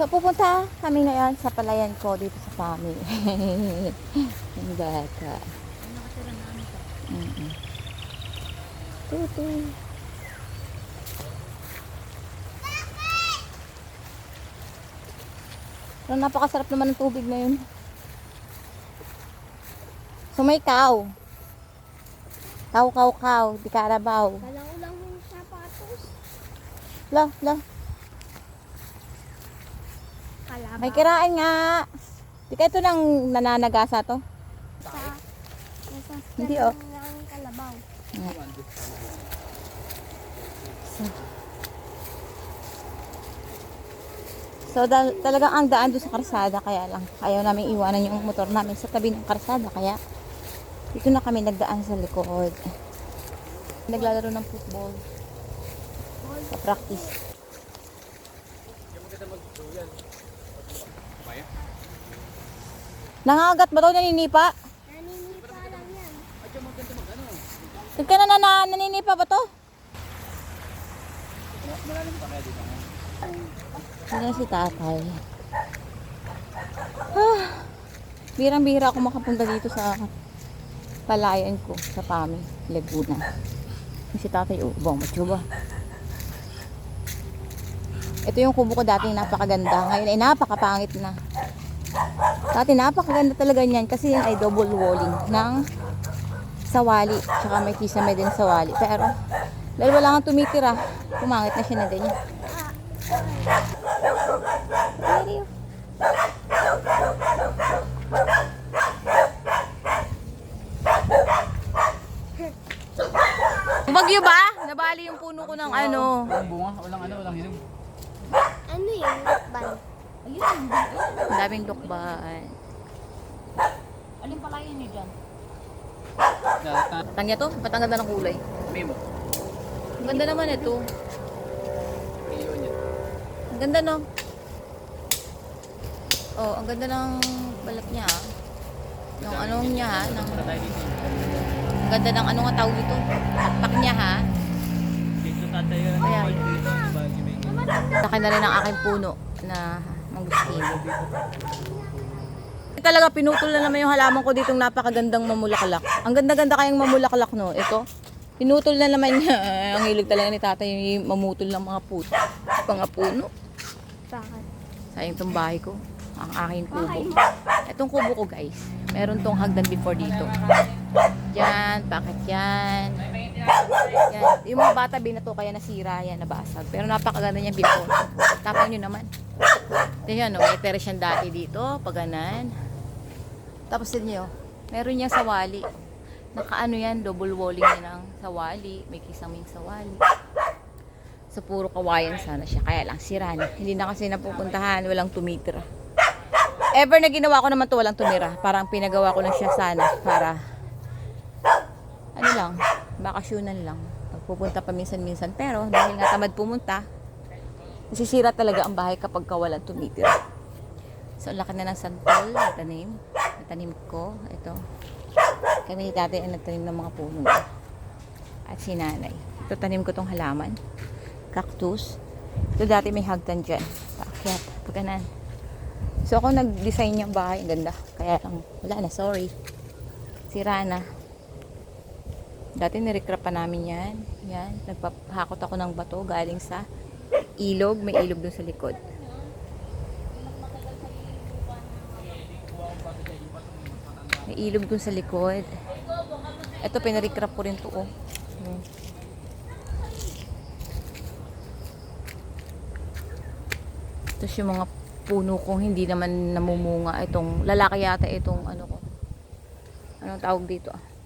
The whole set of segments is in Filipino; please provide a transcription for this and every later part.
So, pupunta kami ngayon sa palayan ko dito sa family. Ang bata. Mm-mm. Tutu. Pero napakasarap naman ng tubig na yun. So may cow. Cow, cow, cow. Di karabaw. Kala ko lang yung sapatos. La, la. May kirain nga. Di ka ito nang nananagasa to? Sa, nasa Hindi, oh. ng kalabaw. Nga. So, so dal- talagang ang daan doon sa karsada kaya lang ayaw namin iwanan yung motor namin sa tabi ng karsada kaya dito na kami nagdaan sa likod. Naglalaro ng football. Sa practice. Nangagat ba daw naninipa? Naninipa lang yan. Huwag ka na, na, na naninipa ba to? Ano si tatay? Ah, birang-bira ako makapunta dito sa palayan ko sa Pami, Laguna. Si tatay, oh, bang matsuba. Ito yung kubo ko dati napakaganda. Ngayon ay napakapangit na. Dati napakaganda talaga niyan kasi yan ay double walling ng sawali. Tsaka may kisame din sawali. Pero, dahil wala nga tumitira, pumangit na siya na ganyan. Pero, Bagyo ba? Nabali yung puno ko ng ano. Walang bunga, walang. Ano yun? Ban. Ang daming lukban. Alin pala yun eh dyan? Tangya to? Ba't ang ganda ng kulay? Memo. Ang ganda naman ito. Ang ganda no? Oh, ang ganda ng balat niya ah. Yung anong niya ha, ng, tayo dito. ang ganda ng ano nga tawag dito. Pakpak niya ha. Dito tatayo na Laki na rin ang aking puno na mangustino. Talaga pinutol na naman yung halaman ko ditong napakagandang mamulaklak. Ang ganda-ganda kayang mamulaklak no. Ito, pinutol na naman niya. ang hilig talaga ni tatay yung mamutol ng mga puto. Mga puno. Sayang tong bahay ko. Ang aking kubo. Itong kubo ko guys. Meron tong hagdan before dito. Yan, bakit yan? Yan. Yung mga bata binato kaya nasira yan, nabasag. Pero napakaganda niya before. Tapang nyo naman. Yan, no? may terrace yan dati dito, paganan. Tapos din nyo, meron niya sawali. Nakaano yan, double walling niya ng sawali. May kisaming sawali. So, puro kawayan sana siya. Kaya lang, sira na. Hindi na kasi napupuntahan. Walang tumitira. Ever na ginawa ko naman to walang tumira. Parang pinagawa ko lang siya sana para ano lang, bakasyonan lang. Pagpupunta pa minsan-minsan. Pero dahil nga tamad pumunta, nasisira talaga ang bahay kapag ka walang tumitira. So, ang laki na ng santol na tanim. Na tanim ko. Ito. Kami dati ang nagtanim ng mga puno. At si nanay. Ito tanim ko tong halaman. Cactus. Ito dati may hagdan dyan. Paakyat. Pagkanan. So ako nag-design yung bahay. Ang ganda. Kaya lang, wala na. Sorry. Sira na. Dati nirecrap pa namin yan. Yan. Nagpahakot ako ng bato galing sa ilog. May ilog dun sa likod. May ilog dun sa likod. Ito, pinarikrap ko rin to. Oh. Hmm. Tapos yung mga puno kong hindi naman namumunga. Itong lalaki yata itong ano ko. Anong tawag dito ah.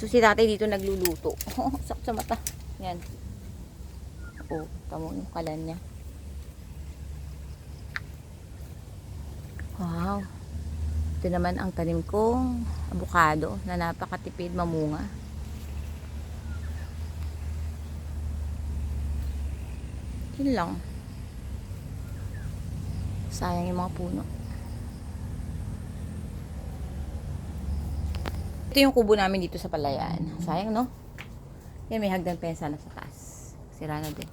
So si tatay dito nagluluto. Sakit sa mata. Yan. Oh, tamo yung kalan niya. Wow. Ito naman ang tanim kong abukado na napakatipid mamunga. Yun lang. Sayang yung mga puno. Ito yung kubo namin dito sa palayan. Sayang, no? Yan, may hagdan pensa na sa taas. Sira na din.